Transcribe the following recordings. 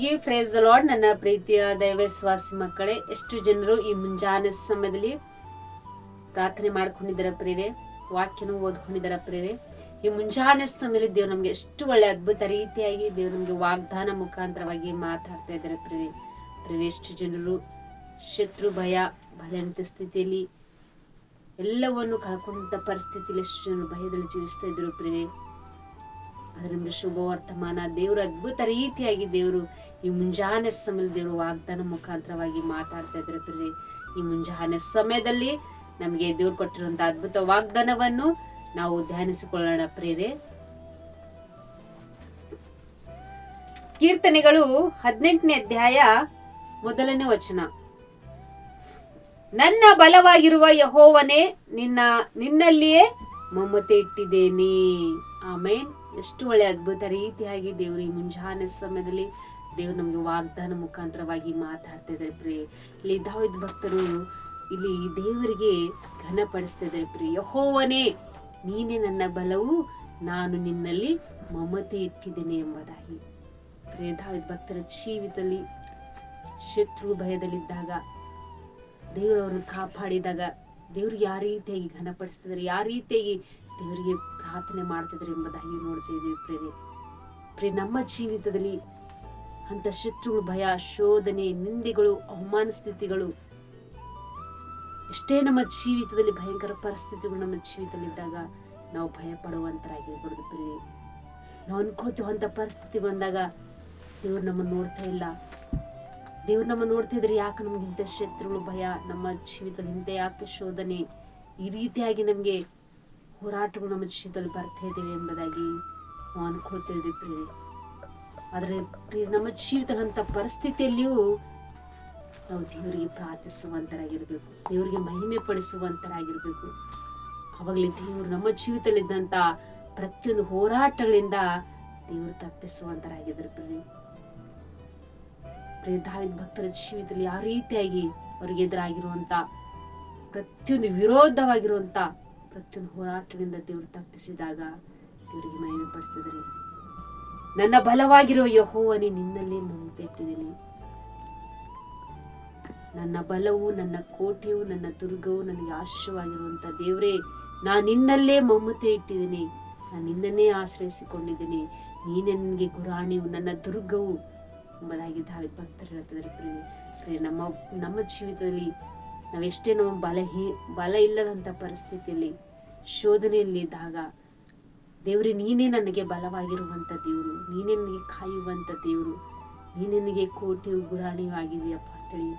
ಎಲ್ಲರಿಗೆ phrase lord ನನ್ನ ಪ್ರೀತಿಯ ದೈವಸ್ವಾಸಿ ಮಕ್ಕಳೇ, ಎಷ್ಟು ಜನರು ಈ ಮುಂಜಾನೆ ಸಮಯದಲ್ಲಿ ಪ್ರಾರ್ಥನೆ ಮಾಡ್ಕೊಂಡಿದ್ದಾರೆ ಪ್ರೇರೆ ವಾಕ್ಯನೂ ಓದ್ಕೊಂಡಿದ್ದಾರೆ ಪ್ರೇರೆ ಈ ಮುಂಜಾನೆ ಸಮಯದಲ್ಲಿ ದೇವ್ರು ನಮ್ಗೆ ಎಷ್ಟು ಒಳ್ಳೆ ಅದ್ಭುತ ರೀತಿಯಾಗಿ ದೇವ್ರು ನಮ್ಗೆ ವಾಗ್ದಾನ ಮುಖಾಂತರವಾಗಿ ಮಾತಾಡ್ತಾ ಇದ್ದಾರೆ ಪ್ರೇರೆ ಪ್ರೇರೆ ಎಷ್ಟು ಜನರು ಶತ್ರು, ಭಯ ಭಯಂತ ಸ್ಥಿತಿಯಲ್ಲಿ ಎಲ್ಲವನ್ನು ಕಳ್ಕೊಂಡಂತ ಪರಿಸ್ಥಿತಿಯಲ್ಲಿ ಎಷ್ಟು ಜನರು ಭಯದಲ್ಲಿ ಜೀವಿಸ್ತಾ ಇದ್ರು ಪ್ರೇರೆ ಅದರ ನಮಗೆ ಶುಭ ವರ್ತಮಾನ ದೇವರು ಅದ್ಭುತ ರೀತಿಯಾಗಿ ದೇವರು ಈ ಮುಂಜಾನೆ ಸಮಯದಲ್ಲಿ ದೇವರು ವಾಗ್ದಾನ ಮುಖಾಂತರವಾಗಿ ಮಾತಾಡ್ತಾ ಇದ್ರೆ ಈ ಮುಂಜಾನೆ ಸಮಯದಲ್ಲಿ ನಮಗೆ ದೇವ್ರು ಕೊಟ್ಟಿರುವಂತಹ ಅದ್ಭುತ ವಾಗ್ದಾನವನ್ನು ನಾವು ಧ್ಯಾನಿಸಿಕೊಳ್ಳೋಣ ಪ್ರೇರೆ ಕೀರ್ತನೆಗಳು ಹದಿನೆಂಟನೇ ಅಧ್ಯಾಯ ಮೊದಲನೇ ವಚನ. ನನ್ನ ಬಲವಾಗಿರುವ ಯಹೋವನೇ, ನಿನ್ನ ನಿನ್ನಲ್ಲಿಯೇ ಮಮತೆ ಇಟ್ಟಿದ್ದೇನೆ. ಆಮೇನ್. ಎಷ್ಟು ಒಳ್ಳೆ ಅದ್ಭುತ ರೀತಿಯಾಗಿ ದೇವರು ಈ ಮುಂಜಾನೆ ಸಮಯದಲ್ಲಿ ದೇವ್ರು ನಮ್ಗೆ ವಾಗ್ದಾನ ಮುಖಾಂತರವಾಗಿ ಮಾತಾಡ್ತಾ ಇದ್ದಾರೆ ಪ್ರೇ ಇಲ್ಲಿ ಭಕ್ತರು ಇಲ್ಲಿ ದೇವರಿಗೆ ಘನಪಡಿಸ್ತಾ ಇದ್ದಾರೆ ಪ್ರಿಯ. ಯಹೋವನೇ, ನೀನೇ ನನ್ನ ಬಲವು, ನಾನು ನಿನ್ನಲ್ಲಿ ಮಮತೆ ಇಟ್ಟಿದ್ದೇನೆ ಎಂಬುದಾಗಿ. ಪ್ರಿಯ, ದಾವಿದ್ ಭಕ್ತರ ಜೀವಿತದಲ್ಲಿ ಶತ್ರು ಭಯದಲ್ಲಿದ್ದಾಗ ದೇವರವ್ರನ್ನ ಕಾಪಾಡಿದಾಗ ದೇವ್ರು ಯಾವ ರೀತಿಯಾಗಿ ಘನಪಡಿಸ್ತಿದ್ದಾರೆ, ಯಾವ ರೀತಿಯಾಗಿ ದೇವರಿಗೆ ಪ್ರಾರ್ಥನೆ ಮಾಡ್ತಿದ್ರು ಎಂಬುದಾಗಿ ನೋಡ್ತಿದ್ದೀವಿ ಪ್ರೇರಿ ಪ್ರೇ ನಮ್ಮ ಜೀವಿತದಲ್ಲಿ ಅಂತ ಶತ್ರುಗಳು ಭಯ, ಶೋಧನೆ, ನಿಂದೆಗಳು, ಅವಮಾನ ಸ್ಥಿತಿಗಳು, ಎಷ್ಟೇ ನಮ್ಮ ಜೀವಿತದಲ್ಲಿ ಭಯಂಕರ ಪರಿಸ್ಥಿತಿಗಳು ನಮ್ಮ ಜೀವಿತದಲ್ಲಿದ್ದಾಗ ನಾವು ಭಯ ಪಡುವಂತರಾಗಿರ್ಬಾರ್ದು ಪ್ರೇರಿ ನಾವು ಅನ್ಕೊಳ್ತೀವಂತ ಪರಿಸ್ಥಿತಿ ಬಂದಾಗ ದೇವ್ರು ನಮ್ಮನ್ನು ನೋಡ್ತಾ ಇಲ್ಲ. ದೇವ್ರು ನಮ್ಮ ನೋಡ್ತಿದ್ರೆ ಯಾಕೆ ನಮ್ಗೆ ಇಂಥ ಶತ್ರುಗಳು, ಭಯ, ನಮ್ಮ ಜೀವಿತದಲ್ಲಿ ಹಿಂದೆ ಯಾಕೆ ಶೋಧನೆ ಈ ರೀತಿಯಾಗಿ ನಮಗೆ ಹೋರಾಟಗಳು ನಮ್ಮ ಜೀವಿತದಲ್ಲಿ ಬರ್ತಾ ಇದ್ದೇವೆ ಎಂಬುದಾಗಿ ನಾವು ಅನ್ಕೊಳ್ತಾ ಇದ್ದೀವಿ ಪ್ರಿಯ ಆದರೆ ಪ್ರಿಯ ನಮ್ಮ ಜೀವಿತದ ಅಂತ ಪರಿಸ್ಥಿತಿಯಲ್ಲಿಯೂ ನಾವು ದೇವರಿಗೆ ಪ್ರಾರ್ಥಿಸುವಂತರಾಗಿರ್ಬೇಕು, ದೇವರಿಗೆ ಮಹಿಮೆ ಪಡಿಸುವಂತರಾಗಿರ್ಬೇಕು ಅವಾಗಲೇ ದೇವರು ನಮ್ಮ ಜೀವಿತದಲ್ಲಿದ್ದಂಥ ಪ್ರತಿಯೊಂದು ಹೋರಾಟಗಳಿಂದ ದೇವರು ತಪ್ಪಿಸುವಂತರಾಗಿದ್ರು ಪ್ರಿಯ ಪ್ರಿಯ ದಾವಿದ ಭಕ್ತರ ಜೀವಿತದಲ್ಲಿ ಯಾವ ರೀತಿಯಾಗಿ ಅವರಿಗೆ ಎದುರಾಗಿರುವಂತ, ಪ್ರತಿಯೊಂದು ವಿರೋಧವಾಗಿರುವಂತ, ಪ್ರತಿಯೊಂದು ಹೋರಾಟದಿಂದ ದೇವರು ತಪ್ಪಿಸಿದಾಗ ದೇವರಿಗೆ ಮಹಿಮೆ ಪಡಿಸಿದ್ರಿ. ನನ್ನ ಬಲವಾಗಿರೋ ಯಹೋವನೇ ನಿನ್ನಲ್ಲೇ ಇಟ್ಟಿದ್ದೀನಿ ನನ್ನ ಬಲವು, ನನ್ನ ಕೋಟೆಯು, ನನ್ನ ದುರ್ಗವು ನನಗೆ ಆಶ್ರಯವಾಗಿರುವಂತ ದೇವರೇ, ನಾನು ನಿನ್ನಲ್ಲೇ ಮಮತೆ ಇಟ್ಟಿದ್ದೀನಿ ನಾನು ನಿನ್ನನ್ನೇ ಆಶ್ರಯಿಸಿಕೊಂಡಿದ್ದೀನಿ. ನೀನೆ ನನಗೆ ಗುರಾಣಿಯು, ನನ್ನ ದುರ್ಗವು. ಎಂಬುದಾಗಿ ದಾವಿದ ಭಕ್ತರು ಹೇಳ್ತಿದ್ದಾರೆ ಪ್ರಿಯ ನಮ್ಮ ನಮ್ಮ ಜೀವಿತದಲ್ಲಿ ನಾವೆಷ್ಟೇ ನಮ್ಮ ಬಲಹೀ ಬಲ ಇಲ್ಲದಂಥ ಪರಿಸ್ಥಿತಿಯಲ್ಲಿ ಶೋಧನೆಯಲ್ಲಿ ಇದ್ದಾಗ ದೇವರೇ ನೀನೇ ನನಗೆ ಬಲವಾಗಿರುವಂಥ ದೇವರು ನೀನೇ ನನಗೆ ಕಾಯುವಂಥ ದೇವರು ನೀನೇ ನನಗೆ ಕೋಟಿ ಗುರಾಣಿಯೂ ಆಗಿದೆಯಪ್ಪ ಅಂತೇಳಿ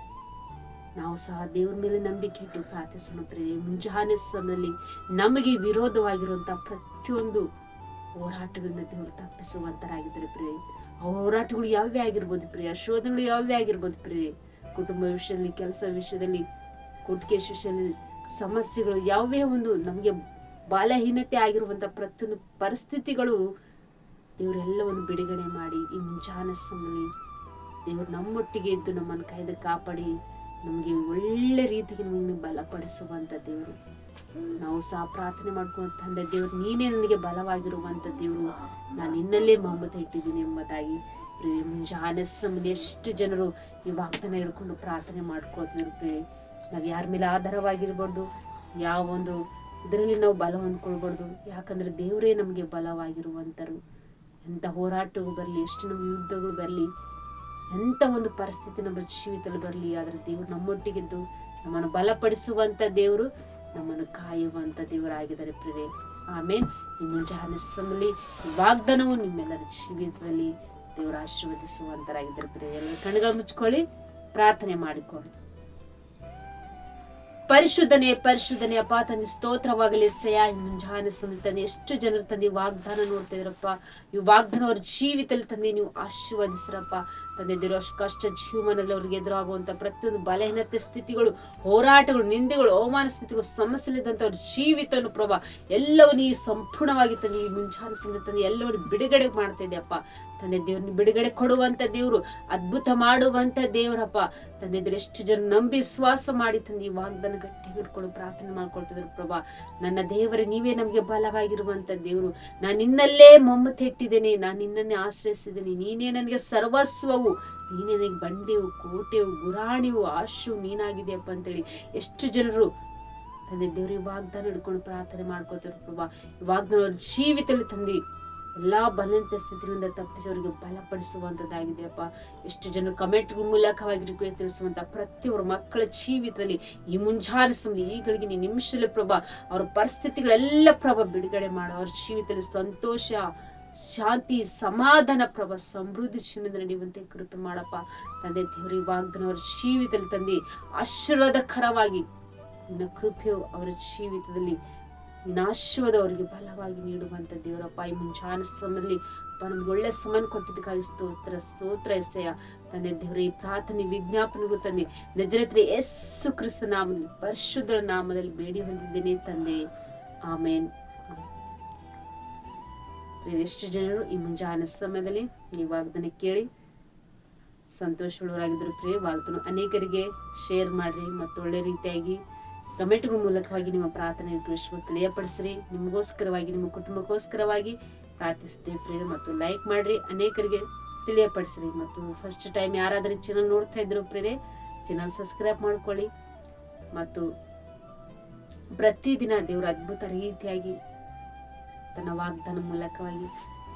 ನಾವು ಸಹ ದೇವ್ರ ಮೇಲೆ ನಂಬಿಕೆ ಇಟ್ಟು ಪ್ರಾರ್ಥಿಸೋಣ ಪ್ರಿಯ ಮುಂಜಾನೆ ಸಮಯದಲ್ಲಿ ನಮಗೆ ವಿರೋಧವಾಗಿರುವಂಥ ಪ್ರತಿಯೊಂದು ಹೋರಾಟಗಳಿಂದ ದೇವರು ತಪ್ಪಿಸುವಂತರಾಗಿದ್ದಾರೆ ಪ್ರಿಯ ಹೋರಾಟಗಳು ಯಾವ್ಯಾವ ಆಗಿರ್ಬೋದು ಪ್ರಿಯ? ಶೋಧನೆಗಳು ಯಾವ್ಯಾವ ಆಗಿರ್ಬೋದು ಪ್ರಿಯ? ಕುಟುಂಬ ವಿಷಯದಲ್ಲಿ, ಕೆಲಸ ವಿಷಯದಲ್ಲಿ ಕೊಟ್ಟಿಗೆ ವಿಷಯದಲ್ಲಿ ಸಮಸ್ಯೆಗಳು ಯಾವೇ ಒಂದು ನಮಗೆ ಬಾಲಹೀನತೆ ಆಗಿರುವಂಥ ಪ್ರತಿಯೊಂದು ಪರಿಸ್ಥಿತಿಗಳು ಇವರೆಲ್ಲವನ್ನು ಬಿಡುಗಡೆ ಮಾಡಿ, ಈ ಮುಂಜಾನೆ ದೇವರು ನಮ್ಮೊಟ್ಟಿಗೆ ಇದ್ದು ನಮ್ಮನ್ನು ಕೈದ ಕಾಪಾಡಿ ನಮಗೆ ಒಳ್ಳೆ ರೀತಿಗೆ ನಿಮಗೆ ಬಲಪಡಿಸುವಂಥ ದೇವರು. ನಾವು ಸಹ ಪ್ರಾರ್ಥನೆ ಮಾಡ್ಕೊಂಡು ತಂದೆ ದೇವರು, ನೀನೇ ನನಗೆ ಬಲವಾಗಿರುವಂಥ ದೇವರು. ನಾನು ನಿನ್ನಲ್ಲೇ ಮಹಮ್ಮತ ಇಟ್ಟಿದ್ದೀನಿ ಎಂಬುದಾಗಿ ಮುಂಜಾನೆ ಸಮಯ ಎಷ್ಟು ಜನರು ಈ ವಾಗ್ದಾನ ಹಿಡ್ಕೊಂಡು ಪ್ರಾರ್ಥನೆ ಮಾಡ್ಕೊಳ್ತಿದ್ರು ಪ್ರಿಯ ನಾವು ಯಾರ ಮೇಲೆ ಆಧಾರವಾಗಿರ್ಬಾರ್ದು ಯಾವ ಒಂದು ಇದರಲ್ಲಿ ನಾವು ಬಲ ಹೊಂದ್ಕೊಳ್ಬಾರ್ದು. ಯಾಕಂದ್ರೆ ದೇವರೇ ನಮಗೆ ಬಲವಾಗಿರುವಂಥರು ಎಂಥ ಹೋರಾಟಗಳು ಬರಲಿ, ಎಷ್ಟು ನಮ್ಮ ಯುದ್ಧಗಳು ಬರಲಿ ಎಂಥ ಒಂದು ಪರಿಸ್ಥಿತಿ ನಮ್ಮ ಜೀವಿತದಲ್ಲಿ ಬರಲಿ, ಆದರೆ ದೇವರು ನಮ್ಮೊಟ್ಟಿಗಿದ್ದು ನಮ್ಮನ್ನು ಬಲಪಡಿಸುವಂಥ ದೇವರು, ನಮ್ಮನ್ನು ಕಾಯುವಂಥ ದೇವರಾಗಿದ್ದಾರೆ ಪ್ರಿಯರೇ. ಆಮೇಲೆ ಈ ಮುಂಜಾನೆ ವಾಗ್ದಾನವು ನಿಮ್ಮೆಲ್ಲರ ಜೀವಿತದಲ್ಲಿ ದೇವರು ಆಶೀರ್ವದಿಸುವಂತರಾಗಿದ್ದಾರೆ ಪ್ರಿಯ ಎಲ್ಲರ ಕಣ್ಗಳು ಮುಚ್ಕೊಳ್ಳಿ, ಪ್ರಾರ್ಥನೆ ಮಾಡಿಕೊಳ್ಳಿ. ಪರಿಶುದ್ಧನೆ, ಪರಿಶುದ್ಧನೇ ಅಪ್ಪ, ತಂದೆ, ಸ್ತೋತ್ರವಾಗಲಿ. ಸಯ ಮುಂಜಾನೆ ಸಮಯ ತಂದೆ, ಎಷ್ಟು ಜನರು ತಂದೆ ವಾಗ್ದಾನ ನೋಡ್ತಾ ಇದ್ರಪ್ಪ. ಈ ವಾಗ್ದಾನ ಅವ್ರ ಜೀವಿತದಲ್ಲಿ ತಂದೆ, ನೀವು ಆಶೀರ್ವದಿಸ್ರಪ್ಪ. ತಂದೆ, ದೇವರು ಅಷ್ಟು ಕಷ್ಟ ಜೀವನದಲ್ಲಿ ಅವ್ರಿಗೆ ಎದುರಾಗುವಂತ ಪ್ರತಿಯೊಂದು ಬಲಹೀನತೆ ಸ್ಥಿತಿಗಳು, ಹೋರಾಟಗಳು, ನಿಂದೆಗಳು, ಅವಮಾನ ಸ್ಥಿತಿಗಳು ಸಮಸ್ಯೆಲಿದ್ದಂಥ ಅವ್ರ ಜೀವಿತನು ಪ್ರಭಾ ಎಲ್ಲವೂ ನೀವು ಸಂಪೂರ್ಣವಾಗಿ ತಂದೆ, ಈ ಮುಂಜಾನೆ ಸಮಯ ತಂದೆ, ಎಲ್ಲವನ್ನು ಬಿಡುಗಡೆ ಮಾಡ್ತಾ ಇದೆಯಪ್ಪ. ತಂದೆ ದೇವ್ರನ್ನ ಬಿಡುಗಡೆ ಕೊಡುವಂತ ದೇವ್ರು, ಅದ್ಭುತ ಮಾಡುವಂತ ದೇವ್ರಪ್ಪ. ತಂದೆ ದೇವ್ರು ಎಷ್ಟು ಜನ ನಂಬಿ ವಿಶ್ವಾಸ ಮಾಡಿ ತಂದೆ ಈ ವಾಗ್ದಾನ ಗಟ್ಟಿ ಹಿಡ್ಕೊಂಡು ಪ್ರಾರ್ಥನೆ ಮಾಡ್ಕೊಳ್ತಿದ್ರು ಪ್ರಭಾ. ನನ್ನ ದೇವರೇ, ನೀವೇ ನಮಗೆ ಬಲವಾಗಿರುವಂತ ದೇವ್ರು. ನಾನು ನಿನ್ನಲ್ಲೇ ಮಮತೆ ಇಟ್ಟಿದ್ದೇನೆ, ನಾನು ನಿನ್ನನ್ನೇ ಆಶ್ರಯಿಸಿದ್ದೇನೆ. ನೀನೇ ನನಗೆ ಸರ್ವಸ್ವವು. ನೀನೇ ನನಗೆ ಬಂಡೆವು, ಕೋಟೆವು, ಗುರಾಣಿವು ಆಶು ನೀನಾಗಿದೆಯಪ್ಪ ಅಂತೇಳಿ ಎಷ್ಟು ಜನರು ತಂದೆ ದೇವ್ರಿಗೆ ವಾಗ್ದಾನ ಹಿಡ್ಕೊಂಡು ಪ್ರಾರ್ಥನೆ ಮಾಡ್ಕೋತಾರೆ ಪ್ರಭಾ. ವಾಗ್ದಾನ ಅವ್ರ ಜೀವಿತದಲ್ಲಿ ತಂದೆ ಎಲ್ಲಾ ಬಲವಂತ ಸ್ಥಿತಿಯಿಂದ ತಪ್ಪಿಸಿ ಅವರಿಗೆ ಬಲಪಡಿಸುವಂತದ್ದಾಗಿದೆಯಪ್ಪ. ಎಷ್ಟು ಜನ ಕಮೆಂಟ್ ಮೂಲಕವಾಗಿ ರಿಕ್ವೆಸ್ಟ್ ತಿಳಿಸುವಂತ ಪ್ರತಿಯೊಬ್ಬರ ಮಕ್ಕಳ ಜೀವಿತದಲ್ಲಿ ಈ ಮುಂಜಾನೆ ಸಮಯ ಈಗಳಿಗೆ ನೀ ನಿಮಿಷದಲ್ಲಿ ಪ್ರಭಾ, ಅವ್ರ ಪರಿಸ್ಥಿತಿಗಳೆಲ್ಲ ಪ್ರಭಾ ಬಿಡುಗಡೆ ಮಾಡೋ. ಅವ್ರ ಜೀವಿತದಲ್ಲಿ ಸಂತೋಷ, ಶಾಂತಿ, ಸಮಾಧಾನ ಪ್ರಭ, ಸಮೃದ್ಧಿ ಚಿನ್ನದ ನಡೆಯುವಂತೆ ಕೃಪೆ ಮಾಡಪ್ಪ. ತಂದೆ, ದೇವರಿ ಅವ್ರ ಜೀವಿತದಲ್ಲಿ ತಂದೆ, ಆಶೀರ್ವಾದಕರವಾಗಿ ನಿನ್ನ ಕೃಪೆಯು ಅವರ ಜೀವಿತದಲ್ಲಿ ಅವರಿಗೆ ಬಲವಾಗಿ ನೀಡುವಂಥ ದೇವರಪ್ಪ. ಈ ಮುಂಚಾನ ಸಮಯದಲ್ಲಿ ಅಪ್ಪ, ನಮ್ಗೆ ಒಳ್ಳೆ ಸಮನ್ ಕೊಟ್ಟಿದ್ದಕ್ಕಾಗಿ ಸ್ತೋತ್ರ ಸ್ತೋತ್ರ ಎಸೆಯ ತಂದೆ ದೇವರ, ಈ ಪ್ರಾರ್ಥನೆ ವಿಜ್ಞಾಪನೆಗಳು ತಂದೆ ನಜರತ್ರಿ ಯಸ್ಸು ಕ್ರಿಸ್ತ ನಾಮದಲ್ಲಿ ಪರಿಶುದ್ಧ ನಾಮದಲ್ಲಿ ಬೇಡಿ ಹೊಂದಿದ್ದೇನೆ ತಂದೆ. ಆಮೇನ್. ಎಷ್ಟು ಜನರು ಈ ಮುಂಜಾನೆ ಸಮಯದಲ್ಲಿ ಈ ವಾಗ್ದಾನ ಕೇಳಿ ಸಂತೋಷವುಳ್ಳವರಾಗಿದ್ದರು. ಪ್ರಿಯ ವಾಗ್ದಾನ ಅನೇಕರಿಗೆ ಶೇರ್ ಮಾಡಿರಿ ಮತ್ತು ಒಳ್ಳೆ ರೀತಿಯಾಗಿ ಕಮೆಂಟ್ಗಳ ಮೂಲಕವಾಗಿ ನಿಮ್ಮ ಪ್ರಾರ್ಥನೆ ವಿಶ್ವ ತಿಳಿಯಪಡಿಸ್ರಿ. ನಿಮಗೋಸ್ಕರವಾಗಿ, ನಿಮ್ಮ ಕುಟುಂಬಕ್ಕೋಸ್ಕರವಾಗಿ ಪ್ರಾರ್ಥಿಸುತ್ತೇವೆ. ಪ್ರೇರ ಮತ್ತು ಲೈಕ್ ಮಾಡ್ರಿ. ಅನೇಕರಿಗೆ ತಿಳಿಯಪಡಿಸ್ರಿ. ಮತ್ತು ಫಸ್ಟ್ ಟೈಮ್ ಯಾರಾದರೂ ಚಾನಲ್ ನೋಡ್ತಾ ಇದ್ರು ಪ್ರೇರೆ ಚಾನಲ್ ಸಬ್ಸ್ಕ್ರೈಬ್ ಮಾಡ್ಕೊಳ್ಳಿ. ಮತ್ತು ಪ್ರತಿದಿನ ದೇವರ ಅದ್ಭುತ ರೀತಿಯಾಗಿ ತನ್ನ ವಾಗ್ದಾನ ಮೂಲಕವಾಗಿ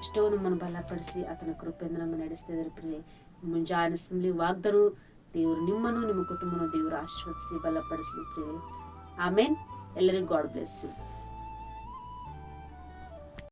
ಎಷ್ಟೋ ನಮ್ಮನ್ನು ಬಲಪಡಿಸಿ ಆತನ ಕೃಪೆಯಿಂದ ನಮ್ಮ ನಡೆಸ್ತಾ ಇದ್ದಾರೆ ಪ್ರಿಯೆ ಮುಂಜಾನೆ ವಾಗ್ದಾನ ದೇವರು ನಿಮ್ಮನ್ನು, ನಿಮ್ಮ ಕುಟುಂಬವನ್ನು ದೇವರು ಆಶ್ವಾಸಿಸಿ ಬಲಪಡಿಸಲಿ ಪ್ರಿಯೆ ಆಮೇನ್ ಎಲ್ಲರಿಗೂ ಗಾಡ್ ಬ್ಲೆಸ್ ಯು